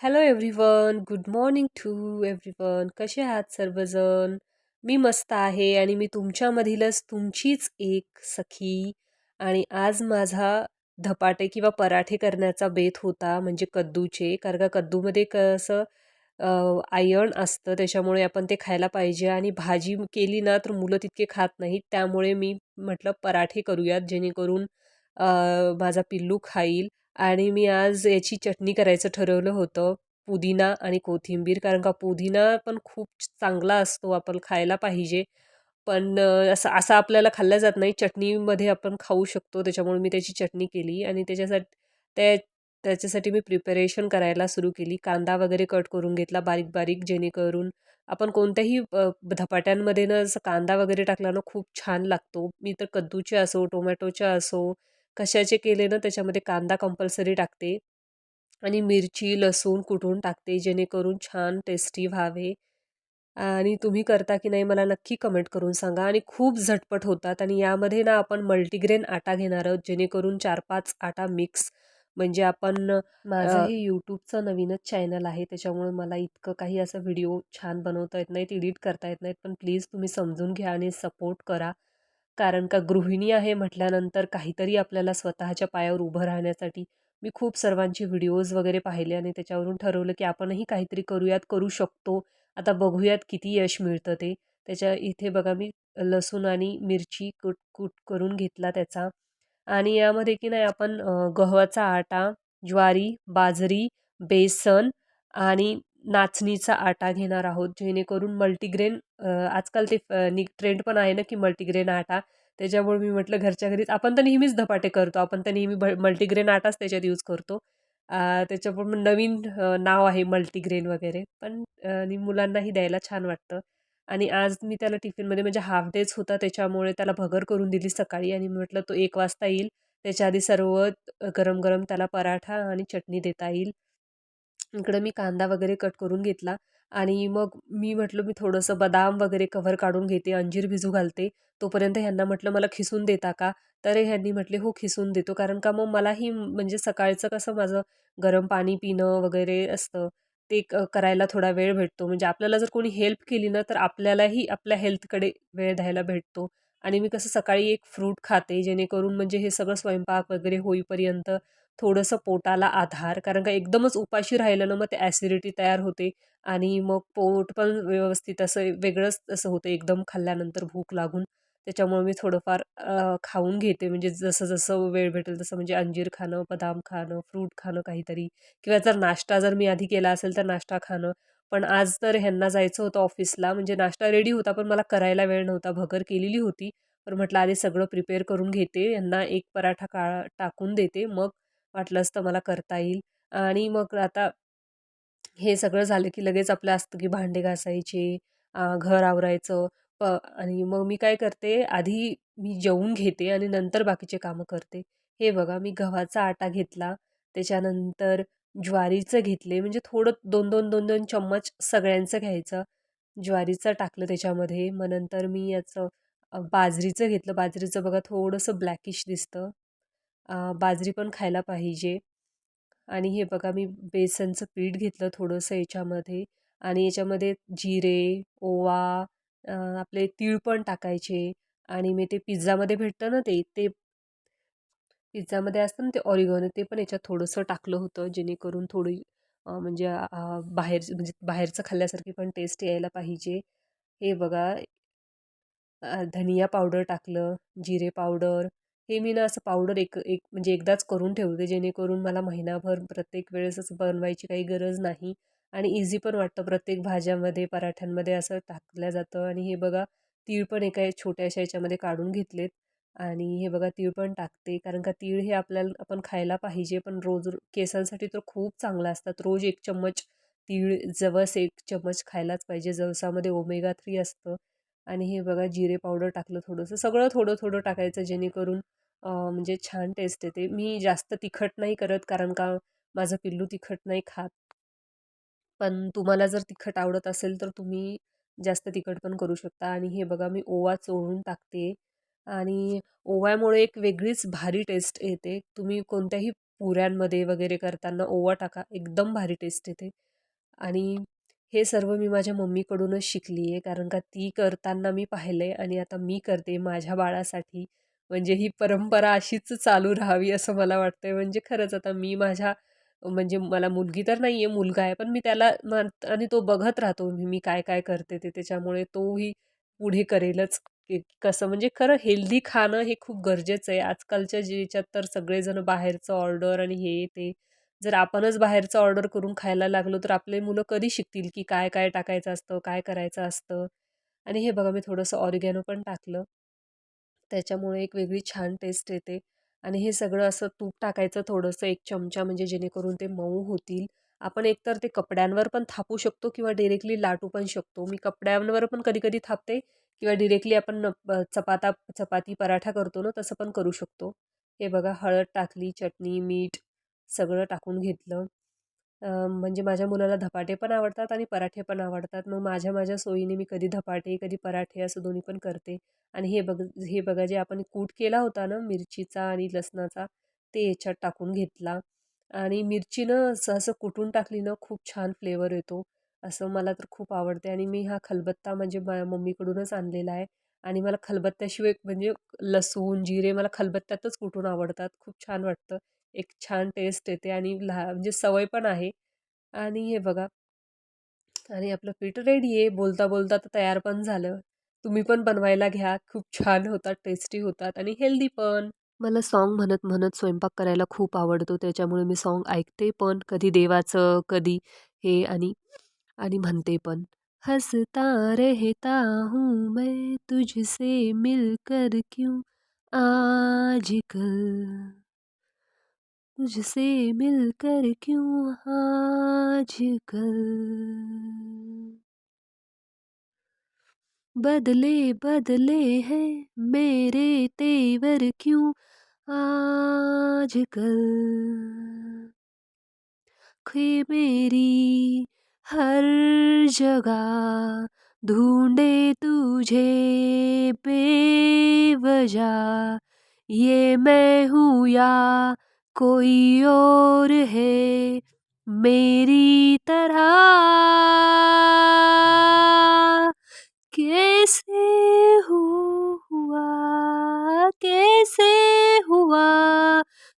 Hello everyone good morning to everyone कसे आहात सर्वजण? मी मस्त आहे आणि मी तुमच्यामधीलच तुमचीच एक सखी आणि आज माझा धपाटे किंवा पराठे करण्याचा बेत होता म्हणजे कद्दूचे. कारण का कद्दूमध्ये कसं आयर्न असतं त्याच्यामुळे आपण ते खायला पाहिजे. आणि भाजी केली ना तर मुलं तितके खात नाहीत. त्यामुळे मी म्हटलं पराठे करूयात जेणेकरून माझा पिल्लू खाईल. आणि मी आज याची चटणी करायचं ठरवलं होतं पुदिना आणि कोथिंबीर. कारण का पुदिना पण खूप चांगला असतो आपण खायला पाहिजे. पण असं असं आपल्याला खाल्लं जात नाही. चटणीमध्ये आपण खाऊ शकतो. त्याच्यामुळे मी त्याची चटणी केली आणि त्याच्यासाठी त्या त्याच्यासाठी मी प्रिपरेशन करायला सुरू केली. कांदा वगैरे कट करून घेतला बारीक बारीक जेणेकरून आपण कोणत्याही धपाट्यांमध्ये ना असं कांदा वगैरे टाकला ना खूप छान लागतो. मी तर कद्दूचे असो टोमॅटोचे असो कशाचे केले ना त्याच्यामध्ये कांदा कंपल्सरी टाकते. आणि मिरची लसूण कुटून टाकते जेणेकरून छान टेस्टी व्हावे. आणि तुम्ही करता की नाही मला नक्की कमेंट करून सांगा. आणि खूप झटपट होतात. आणि यामध्ये ना आपण मल्टीग्रेन आटा घेणार आहोत जेणेकरून चार पाच आटा मिक्स म्हणजे आपण माझं हे यूट्यूबचं नवीनच चॅनल आहे. त्याच्यामुळे मला इतकं काही असं व्हिडिओ छान बनवता येत नाहीत एडिट करता येत नाहीत. पण प्लीज तुम्ही समजून घ्या आणि सपोर्ट करा. कारण का गृहिणी आहे म्हटल्यानंतर काहीतरी आपल्याला स्वतःच्या पायावर उभं राहण्यासाठी मी खूप सर्वांचे व्हिडिओज वगैरे पाहिले आणि त्याच्यावरून ठरवलं की आपणही काहीतरी करूयात करू शकतो. आता बघूयात किती यश मिळतं ते. त्याच्या इथे बघा मी लसूण आणि मिरची कुट कुट करून घेतला त्याचा. आणि यामध्ये की नाही आपण गव्हाचा आटा ज्वारी बाजरी बेसन आणि नाचणीचा आटा घेणार आहोत जेणेकरून मल्टीग्रेन आजकाल ते नि ट्रेंड पण आहे ना की मल्टीग्रेन आटा. त्याच्यामुळे मी म्हटलं घरच्या घरीच आपण तर नेहमीच धपाटे करतो आपण तर नेहमी भ मल्टीग्रेन आटाच त्याच्यात यूज करतो. त्याच्यामुळे नवीन नाव आहे मल्टीग्रेन वगैरे. पण आणि मुलांनाही द्यायला छान वाटतं. आणि आज मी त्याला टिफिनमध्ये म्हणजे हाफ डेच होता त्याच्यामुळे त्याला भगर करून दिली सकाळी आणि म्हटलं तो एक वाजता येईल. त्याच्या आधी सर्व गरम गरम त्याला पराठा आणि चटणी देता येईल. इकडं मी कांदा वगैरे कट करून घेतला आणि मग मी म्हटलं मी थोडंसं बदाम वगैरे कव्हर काढून घेते अंजीर भिजू घालते. तोपर्यंत ह्यांना म्हटलं मला खिसून देता का? तर ह्यांनी म्हटले हो खिसून देतो. कारण का मग मलाही म्हणजे सकाळचं कसं माझं गरम पाणी पिणं वगैरे असतं ते करायला थोडा वेळ भेटतो. म्हणजे आपल्याला जर कोणी हेल्प केली ना तर आपल्यालाही आपल्या हेल्थकडे वेळ द्यायला भेटतो. आणि मी कसं सकाळी एक फ्रूट खाते जेणेकरून म्हणजे हे सगळं स्वयंपाक वगैरे होईपर्यंत थोडंसं पोटाला आधार कारण का एकदमच उपाशी राहिलं ना मग ते ॲसिडिटी तयार होते आणि मग पोट पण व्यवस्थित असं वेगळंच असं होतं एकदम खाल्ल्यानंतर भूक लागून. त्याच्यामुळे मी थोडंफार खाऊन घेते. म्हणजे जसं जसं वेळ भेटेल तसं म्हणजे अंजीर खाणं बदाम खाणं फ्रूट खाणं काहीतरी. किंवा जर नाश्ता जर मी आधी केला असेल तर नाश्ता खाणं. पण आज तर ह्यांना जायचं होतं ऑफिसला म्हणजे नाश्ता रेडी होता पण मला करायला वेळ नव्हता. भगर केलेली होती. पण म्हटलं आधी सगळं प्रिपेअर करून घेते. यांना एक पराठा का टाकून देते. मग वाटलं असतं मला करता येईल. आणि मग आता हे सगळं झालं की लगेच आपलं असतं की भांडे घासायचे घर आवरायचं. प आणि मग मी काय करते आधी मी जेवून घेते आणि नंतर बाकीचे कामं करते. हे बघा मी गव्हाचा आटा घेतला त्याच्यानंतर ज्वारीचं घेतले म्हणजे थोडं दोन दोन दोन दोन चम्मच सगळ्यांचं घ्यायचं. ज्वारीचं टाकलं त्याच्यामध्ये मग नंतर मी याचं बाजरीचं घेतलं. बाजरीचं बघा थोडंसं ब्लॅकिश दिसतं. बाजरी पण खायला पाहिजे. आणि हे बघा मी बेसनचं पीठ घेतलं थोडंसं याच्यामध्ये. आणि याच्यामध्ये जिरे ओवा आपले तीळ पण टाकायचे. आणि मी ते पिझ्झामध्ये भेटतं ना ते ते पिझ्झामध्ये असतं ना ते ऑरिगॉन ते पण याच्यात थोडंसं टाकलं होतं जेणेकरून थोडी म्हणजे बाहेर म्हणजे बाहेरचं खाल्ल्यासारखी पण टेस्ट यायला पाहिजे. हे बघा धनिया पावडर टाकलं जिरे पावडर हे मी ना असं पावडर एक एक म्हणजे एकदाच करून ठेवते जेणेकरून मला महिनाभर प्रत्येक वेळेस असं बनवायची काही गरज नाही आणि इझी पण वाटतं. प्रत्येक भाज्यामध्ये पराठ्यांमध्ये असं टाकलं जातं आणि हे बघा तीळ पण एका छोट्याशा याच्यामध्ये काढून घेतलेत आणि हे बघा तीळ पण टाकते. कारण का तीळ हे आपल्याला आपण खायला पाहिजे पण रोज केसांसाठी तर खूप चांगला असतात. रोज एक चम्मच तीळ जवस एक चम्मच खायलाच पाहिजे. जवसामध्ये ओमेगा थ्री असतं. आणि हे बघा जिरे पावडर टाकलं थोडंसं. सगळं थोडं थोडं टाकायचं जेणेकरून म्हणजे छान टेस्ट येते. मी जास्त तिखट नाही करत कारण का माझं पिल्लू तिखट नाही खात. पण तुम्हाला जर तिखट आवडत असेल तर तुम्ही जास्त तिखट पण करू शकता. आणि हे बघा मी ओवा चोळून टाकते. आणि ओव्यामुळे एक वेगळीच भारी टेस्ट येते. तुम्ही कोणत्याही पुऱ्यांमध्ये वगैरे करताना ओवा टाका. एकदम भारी टेस्ट येते. आणि हे सर्व मी माझ्या मम्मीकडूनच शिकली आहे कारण का ती करताना मी पाहिलं आहे आणि आता मी करते माझ्या बाळासाठी. म्हणजे ही परंपरा अशीच चालू राहावी असं मला वाटतं आहे म्हणजे खरंच आता मी माझ्या म्हणजे मला मुलगी तर नाही आहे मुलगा आहे पण मी त्याला मान आणि तो बघत राहतो मी मी काय काय करते ते. त्याच्यामुळे तोही पुढे करेलच. कसं म्हणजे खरं हेल्दी खाणं हे खूप गरजेचं आहे. आजकालच्या ज्याच्यात तर सगळेजण बाहेरचं ऑर्डर आणि हे ते जर आपणच बाहेरचं ऑर्डर करून खायला लागलो तर आपले मुलं कधी शिकतील की काय काय टाकायचं असतं काय करायचं असतं? आणि हे बघा मी थोडंसं ऑरिगॅनो पण टाकलं. त्याच्यामुळे एक वेगळी छान टेस्ट येते. आणि हे सगळं असं तूप टाकायचं थोडंसं एक चमचा म्हणजे जेणेकरून ते मऊ होतील. आपण एकतर ते कपड्यांवर पण थापू शकतो किंवा डिरेक्टली लाटू पण शकतो. मी कपड्यांवर पण कधी कधी थापते किंवा डिरेक्टली आपण न चपाता चपाती पराठा करतो ना तसं पण करू शकतो. हे बघा हळद टाकली चटणी मीठ सगळं टाकून घेतलं. म्हणजे माझ्या मुलाला धपाटे पण आवडतात आणि पराठे पण आवडतात. मग माझ्या माझ्या सोयीने मी कधी धपाटे कधी पराठे असं दोन्ही पण करते. आणि हे बघ हे बघा जे आपण कूट केला होता ना मिरचीचा आणि लसणाचा ते याच्यात टाकून घेतला. आणि मिरचीनं सहसं कुटून टाकली ना खूप छान फ्लेवर येतो. असं मला तर खूप आवडते. आणि मी हा खलबत्ता म्हणजे माझ्या मम्मीकडूनच आणलेला आहे. आणि मला खलबत्त्याशिवाय म्हणजे लसूण जिरे मला खलबत्त्यातच कुटून आवडतात. खूप छान वाटतं. एक छान टेस्ट येते आणि लहा म्हणजे सवय पण आहे. आणि हे बघा. आणि आपलं पीठ रेडी आहे. बोलता बोलता तर तयार पण झालं. तुम्ही पण बनवायला घ्या. खूप छान होतात टेस्टी होतात आणि हेल्दी पण. मला सॉन्ग म्हणत म्हणत स्वयंपाक करायला खूप आवडतो. त्याच्यामुळे मी सॉन्ग ऐकते पण. कधी देवाचं कधी हे आणि आणि म्हणते पण. हसता रहता हूँ मैं तुझसे मिलकर क्यों आजकल तुझसे मिलकर क्यों आजकल? बदले बदले हैं मेरे तेवर क्यों आजकल? खे मेरी हर जगह ढूंढे तुझे बेवजह। ये मैं हूँ या कोई और है मेरी तरह। कैसे हो हुआ कैसे हुआ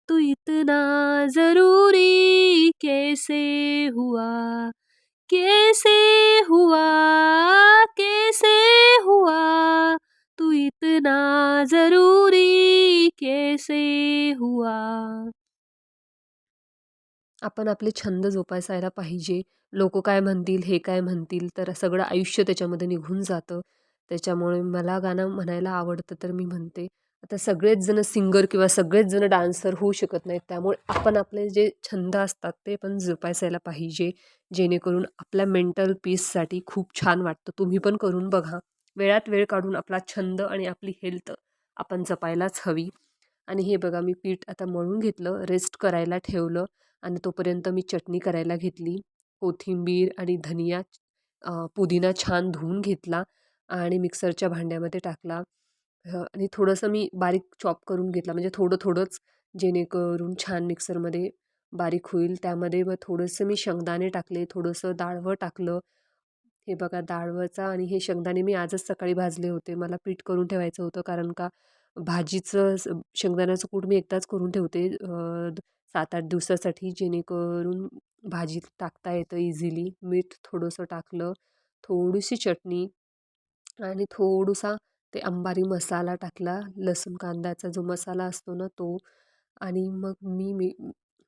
तू इतना जरूरी कैसे हुआ कैसे हुआ कैसे हुआ तू इतना जरूरी कैसे हुआ। आपण आपले छंद जोपासायला पाहिजे. लोक काय म्हणतील हे काय म्हणतील तर सगळं आयुष्य त्याच्यामध्ये निघून जातं. त्याच्यामुळे मला गाणं म्हणायला आवडतं तर मी म्हणते आता सगळेच जण सिंगर किंवा सगळेच जण डान्सर होऊ शकत नाहीत. त्यामुळे आपण आपले जे छंद असतात ते पण जोपासायला पाहिजे जेणेकरून आपल्या मेंटल पीससाठी खूप छान वाटतं. तुम्ही पण करून बघा. वेळात वेळ काढून आपला छंद आणि आपली हेल्थ आपण जपायलाच हवी. आणि हे बघा मी पीठ आता मळून घेतलं रेस्ट करायला ठेवलं आणि तोपर्यंत मी चटणी करायला घेतली. कोथिंबीर आणि धनिया पुदिना छान धुवून घेतला आणि मिक्सरच्या भांड्यामध्ये टाकला. आणि थोडंसं मी बारीक चॉप करून घेतला. म्हणजे थोडं थोडंच जेणेकरून छान मिक्सरमध्ये बारीक होईल. त्यामध्ये मग थोडंसं मी शेंगदाणे टाकले थोडंसं डाळवं टाकलं. हे बघा डाळवचा आणि हे शेंगदाणे मी आजच सकाळी भाजले होते. मला पीठ करून ठेवायचं होतं कारण का भाजीचं शेंगदाण्याचं कूट मी एकदाच करून ठेवते. सात आठ दिवसासाठी जेणेकरून भाजीत टाकता येतं इझिली. मीठ थोडंसं टाकलं थोडीशी चटणी आणि थोडासा ते अंबारी मसाला टाकला. लसूण कांद्याचा जो मसाला असतो ना तो आणि मग मी मी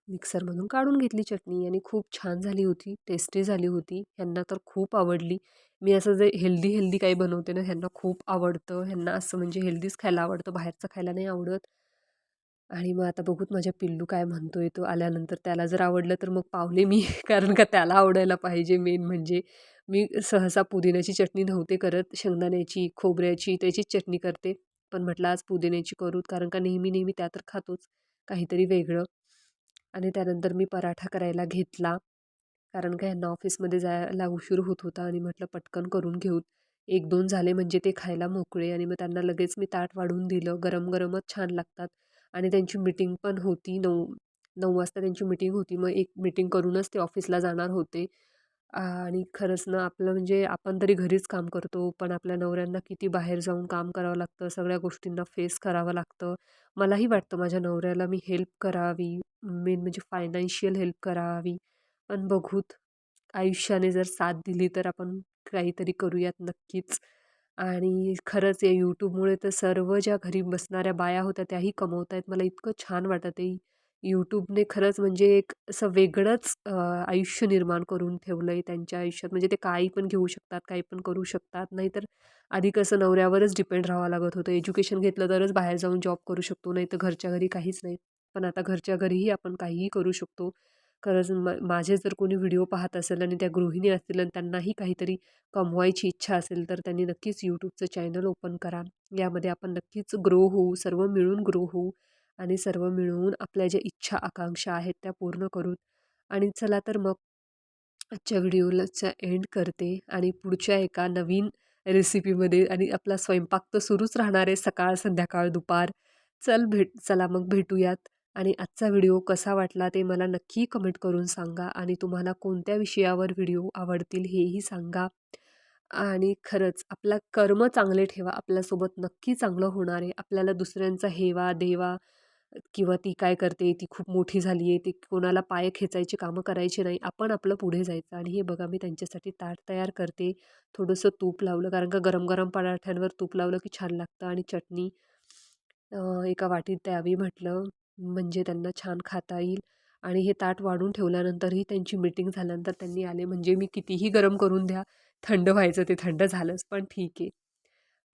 मिक्सरमधून काढून घेतली चटणी आणि खूप छान झाली होती टेस्टी झाली होती. ह्यांना तर खूप आवडली. मी असं जे हेल्दी हेल्दी काही बनवते ना ह्यांना खूप आवडतं. ह्यांना असं म्हणजे हेल्दीच खायला आवडतं. बाहेरचं खायला नाही आवडत. आणि मग आता बघूत माझ्या पिल्लू काय म्हणतोय तो आल्यानंतर त्याला जर आवडलं तर मग पावले मी. कारण का त्याला आवडायला पाहिजे मेन म्हणजे मी सहसा पुदिन्याची चटणी नव्हते करत. शेंगदाण्याची खोबऱ्याची त्याचीच चटणी करते. पण म्हटलं आज पुदिन्याची करू कारण का नेहमी नेहमी त्या तर खातोच. काहीतरी वेगळं. आणि त्यानंतर मी पराठा करायला घेतला. कारण का यांना ऑफिसमध्ये जायला उशीर होत होता आणि म्हटलं पटकन करून घेऊन. एक दोन झाले म्हणजे ते खायला मोकळे आणि मग त्यांना लगेच मी ताट वाढून दिलं. गरम गरमच छान लागतात. आणि त्यांची मिटिंग पण होती नऊ नऊ वाजता त्यांची मीटिंग होती. मग एक मीटिंग करूनच ते ऑफिसला जाणार होते. आणि खरंच ना आपलं म्हणजे आपण तरी घरीच काम करतो पण आपल्या नवऱ्यांना किती बाहेर जाऊन काम करावं लागतं सगळ्या गोष्टींना फेस करावं लागतं. मलाही वाटतं माझ्या नवऱ्याला मी हेल्प करावी. मेन म्हणजे फायनान्शियल हेल्प करावी. पण बघूत. आयुष्याने जर साथ दिली तर आपण काहीतरी करूयात नक्कीच. आणि खरंच या यूट्यूबमुळे तर सर्व ज्या घरी बसणाऱ्या बाया होत्या त्याही कमवत आहेत मला इतकं छान वाटत आहे. यूट्यूबने खरंच म्हणजे एक असं वेगळंच आयुष्य निर्माण करून ठेवलं आहे त्यांच्या आयुष्यात. म्हणजे ते काही पण घेऊ शकतात काही पण करू शकतात. नाहीतर आधी कसं नवऱ्यावरच डिपेंड राहावं लागत होतं. एज्युकेशन घेतलं तरच बाहेर जाऊन जॉब करू शकतो. नाही तर घरच्या घरी काहीच नाही. पण आता घरच्या घरीही आपण काहीही करू शकतो. खरंच म माझे जर कोणी व्हिडिओ पाहत असेल आणि त्या गृहिणी असतील आणि त्यांनाही काहीतरी कमवायची इच्छा असेल तर त्यांनी नक्कीच यूट्यूबचं चॅनल ओपन करा. यामध्ये आपण नक्कीच ग्रो होऊ सर्व मिळून ग्रो होऊ आणि सर्व मिळून आपल्या ज्या इच्छा आकांक्षा आहेत त्या पूर्ण करू आणि चला तर मग आजच्या व्हिडिओलाचा एंड करते आणि पुढच्या एका नवीन रेसिपीमध्ये आणि आपला स्वयंपाक तर सुरूच राहणार आहे सकाळ संध्याकाळ दुपार. चल भेट चला मग भेटूयात. आणि आजचा व्हिडिओ कसा वाटला ते मला नक्की कमेंट करून सांगा आणि तुम्हाला कोणत्या विषयावर व्हिडिओ आवडतील हेही सांगा. आणि खरंच आपला कर्म चांगले ठेवा आपल्यासोबत नक्की चांगलं होणार आहे. आपल्याला दुसऱ्यांचा हेवा देवा किंवा ती काय करते ती खूप मोठी झाली आहे ती कोणाला पाय खेचायची कामं करायची नाही आपण आपलं पुढे जायचं आणि हे बघा मी त्यांच्यासाठी ताट तयार करते. थोडंसं तूप लावलं कारण का गरम गरम पराठ्यांवर तूप लावलं की छान लागतं आणि चटणी एका वाटीत द्यावी म्हटलं. म्हणजे त्यांना छान खाता येईल आणि हे ताट वाढून ठेवल्यानंतरही त्यांची मीटिंग झाल्यानंतर त्यांनी आले म्हणजे मी कितीही गरम करून द्या थंड व्हायचं ते थंड झालंच पण ठीक आहे.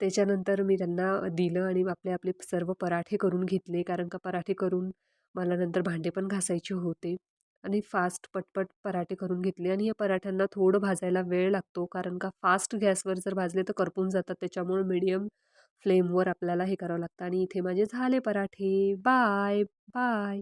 त्याच्यानंतर मी त्यांना दिलं आणि आपले आपले सर्व पराठे करून घेतले कारण का पराठे करून मला नंतर भांडे पण घासायचे होते. आणि फास्ट पटपट पराठे करून घेतले आणि या पराठ्यांना थोडं भाजायला वेळ लागतो कारण का फास्ट गॅसवर जर भाजले तर करपून जातात त्याच्यामुळे मीडियम फ्लेमवर आपल्याला हे करावं लागतं. आणि इथे माझे झाले पराठे. Bye bye.